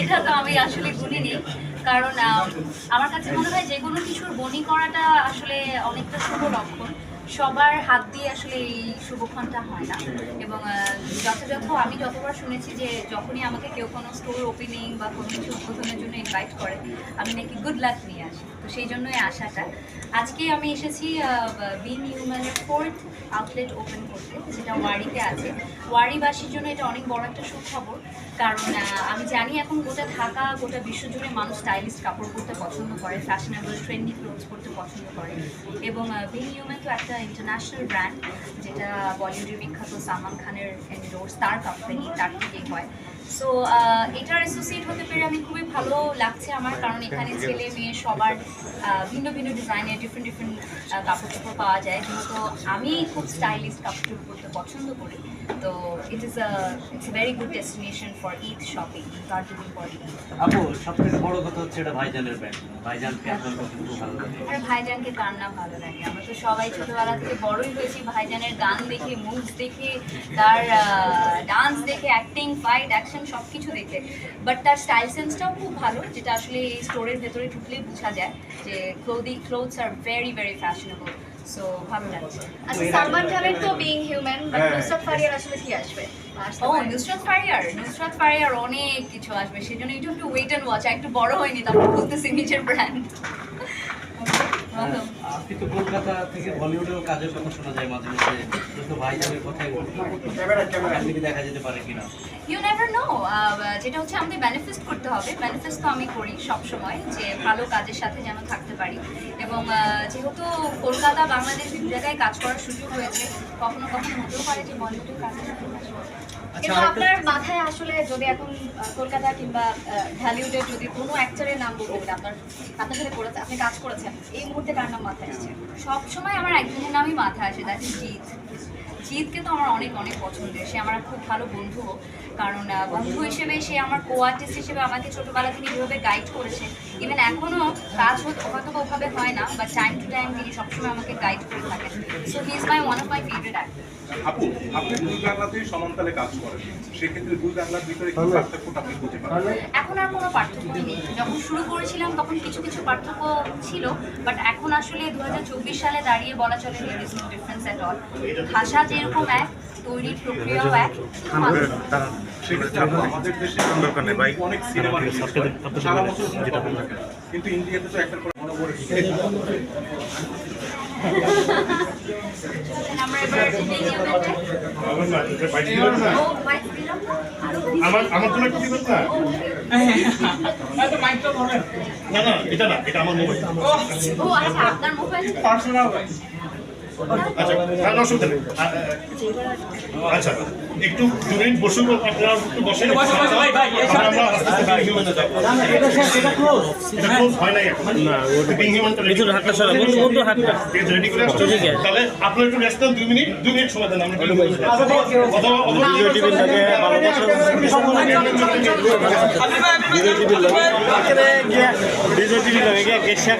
এটা তো আমি আসলে গুনিনি, কারণ আমার কাছে মনে হয় যে কোনো কিছুর বনি করাটা আসলে অনেকটা শুভ লক্ষণ। সবার হাত দিয়ে আসলে এই শুভক্ষণটা হয় না। এবং যথাযথ, আমি যতবার শুনেছি যে যখনই আমাকে কেউ কোনো স্টোর ওপেনিং বা কোনো কিছু উদ্বোধনের জন্য ইনভাইট করে, আমি নাকি গুড লাক নিয়ে আসি। তো সেই জন্যই আশাটা। আজকে আমি এসেছি বিন হিউম্যানের ফোর্থ আউটলেট ওপেন করতে, যেটা ওয়ারিতে আছে। ওয়ারিবাসীর জন্য এটা অনেক বড় একটা সুখবর। কারণ আমি জানি এখন গোটা ঢাকা, গোটা বিশ্বজুড়ে মানুষ স্টাইলিশ কাপড় পরতে পছন্দ করে ফ্যাশনেবল ট্রেন্ডি ক্লোথস পরতে পছন্দ করে এবং হিউম্যান তো একটা ইন্টারন্যাশনাল ব্র্যান্ড যেটা বলিউডের বিখ্যাত সালমান খানের এন্ডোর্স তার কোম্পানি তার থেকেই হয়। সো এটার অ্যাসোসিয়েট আমি খুবই ভালো লাগছে আমার কারণ এখানে ছেলে মেয়ে সবার ভিন্ন ভিন্ন ডিজাইনের ডিফারেন্ট ডিফারেন্ট কাপড় চোপড় পাওয়া যায়। যেহেতু আমি খুব স্টাইলিশ কাপড় চোপড় পরতে পছন্দ করি তো it is a it's very good destination for Eid shopping for Eid আপু সব থেকে বড় কথা হচ্ছে এটা ভাইজানের ব্যান্ড ভাইজানকে আপনার কাছে খুব ভালো লাগে। আর ভাইজানকে কার না ভালো লাগে? আমরা তো সবাই ছোটবেলা থেকে বড়ই হয়েছি ভাইজানের গান দেখে মুভস দেখে তার ডান্স অ্যাক্টিং ফাইট অ্যাকশন সব কিছু দেখে। বাট তার স্টাইল সেন্সটাও খুব ভালো যেটা আসলে এই স্টোরের ভেতরে ঢুকলেই বোঝা যায় যে ক্লোদি ক্লোথস আর ভেরি ভেরি ফ্যাশনেবল সো ভালো লাগছে। আচ্ছা সালমান খানের তো বিং হিউম্যান বাট হ্যাঁ। নুসরাত ফারিয়ার আসলে কি আসবে? ও নুসরাত ফারিয়ার নুসরাত ফারিয়ার অনেক কিছু আসবে সেজন্য একটু একটু ওয়েট অ্যান্ড ওয়াচ একটু বড় হয়নি তারপর বলতেছি নিজের ব্র্যান্ড আপনি তো কলকাতা থেকে বলিউডেও কাজের কথা শোনা যায় মাঝে মাঝে। তো যাবে কোথায় আপনি কি দেখা যেতে পারে কিনা? ইউ নেভার নো যেটা হচ্ছে আমাদের ম্যানিফেস্ট করতে হবে। ম্যানিফেস্ট তো আমি করি সবসময় যে ভালো কাজের সাথে যেন থাকতে পারি। এবং যেহেতু কলকাতা বাংলাদেশ দু জায়গায় কাজ করার সুযোগ হয়েছে কখনো কখনো হতেও পারে যে বলিউডের কাজের কাজ করতে। কিন্তু আপনার মাথায় আসলে যদি এখন কলকাতা কিংবা ঢালিউডের যদি কোনো অ্যাক্টরের নাম বলতে আপনার আপনার সাথে করেছে আপনি কাজ করেছেন এই মুহূর্তে কার নাম মাথায় আসছে? সব সময় আমার একজনের নামই মাথায় আসে দ্যাট ইজ জিৎ জিৎকে তো আমার অনেক অনেক পছন্দের সে আমার খুব ভালো বন্ধু। কারণ বন্ধু হিসেবে সে আমার কো আর্টিস্ট হিসেবে আমাকে ছোটোবেলা থেকে যেভাবে গাইড করেছে ইভেন এখনও কাজ হয়তো ওভাবে হয় না বা টাইম টু টাইম তিনি সবসময় আমাকে গাইড করে থাকেন। So he is my one of my favourite actor আপু আপনি দুই বাংলাতেই সমানতালে কাজ করেন। সেক্ষেত্রে দুই বাংলার ভিতরে কি পার্থক্যটা আপনি খুঁজে পান এখন আর কোনো পার্থক্য নেই। যখন শুরু করেছিলাম তখন কিছু কিছু পার্থক্য ছিল বাট এখন আসলে দু হাজার চব্বিশ সালে দাঁড়িয়ে বলা চলে there is no difference at all ভাষা যেরকম এক তৈরির প্রক্রিয়াও এক কিন্তু ইন্ডিয়াতে তো মনে আমরা জন্য একটু দিবেন না এটা না। এটা আমার মোবাইল ও আচ্ছা আপনার মোবাইল পার্সোনাল আচ্ছা হ্যাঁ আচ্ছা একটু দু মিনিট বসুন আপনারা একটু বসেন হয়? তাহলে আপনারা একটু নেন দুই মিনিট দুই মিনিট সময় দেন আমরা ভিডিও টিভি লাগে গেছে